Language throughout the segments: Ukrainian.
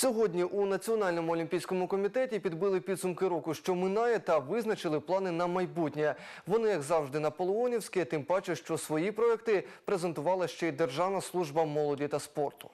Сьогодні у Національному олімпійському комітеті підбили підсумки року, що минає, та визначили плани на майбутнє. Вони, як завжди, наполеонівські, тим паче, що свої проекти презентувала ще й Державна служба молоді та спорту.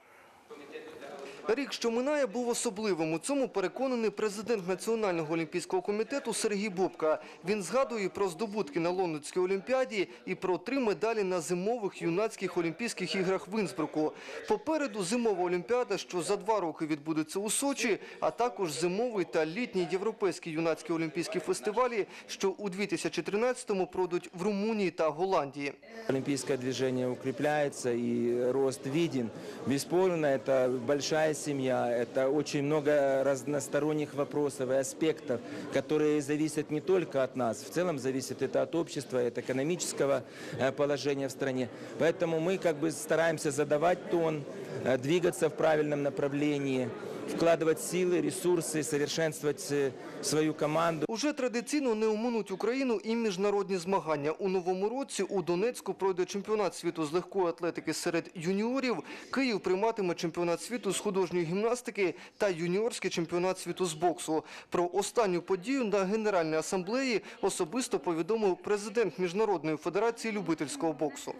Рік, що минає, був особливим. У цьому переконаний президент Національного олімпійського комітету Сергій Бубка. Він згадує про здобутки на Лондонській олімпіаді і про три медалі на зимових юнацьких олімпійських іграх в Інсбруку. Попереду зимова олімпіада, що за два роки відбудеться у Сочі, а також зимовий та літній європейські юнацькі олімпійські фестивалі, що у 2013-му пройдуть в Румунії та Голландії. Олимпийское движение укрепляется и рост виден. Бесспорно, это большая семья, это очень много разносторонних вопросов и аспектов, которые зависят не только от нас, в целом зависит это от общества, от экономического э, положения в стране. Поэтому мы как бы стараемся задавать тон, э, двигаться в правильном направлении, вкладывать силы, ресурсы, совершенствовать э, свою команду. Уже традиційно не оминуть Україну і міжнародні змагання. У новому році у Донецьку пройде чемпіонат світу з легкої атлетики серед юніорів. Київ прийматиме чемпіонат світу з художньої гімнастики та юніорський чемпіонат світу з боксу. Про останню подію на Генеральній асамблеї особисто повідомив президент Міжнародної федерації любительського боксу.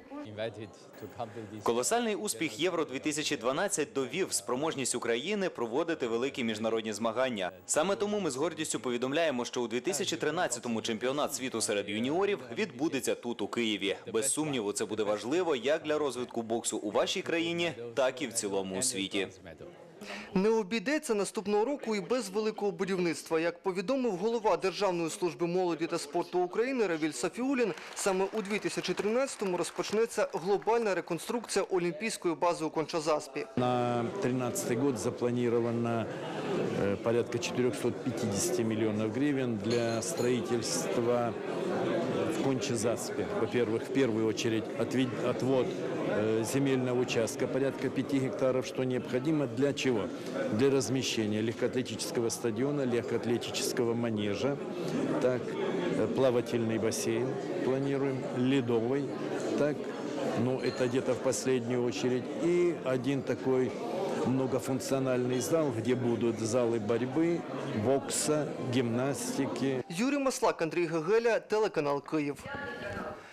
Колосальний успіх Євро 2012 довів спроможність України проводити великі міжнародні змагання. Саме тому ми з гордістю повідомляємо, що у 2013-му чемпіонат світу серед юніорів відбудеться тут у Києві. Без сумніву, це буде важливо як для розвитку боксу у вашій країні, так і в цілому у світі. Не обійдеться наступного року і без великого будівництва. Як повідомив голова Державної служби молоді та спорту України Равіль Сафіулін, саме у 2013-му розпочнеться глобальна реконструкція олімпійської бази у Кончазаспі. На 2013 рік запланировано э, порядка 450 миллионов гривен для строительства в Конче-Заспе. Во-первых, в первую очередь отвод э, земельного участка порядка 5 гектаров, что необходимо для чего? Для размещения легкоатлетического стадиона, легкоатлетического манежа, так, э, плавательный бассейн планируем, ледовый, так, ну, это где-то в последнюю очередь. И один такой многофункциональный зал, где будут залы борьбы, бокса, гимнастики. Юрій Маслак, Андрій Гегеля, телеканал Київ.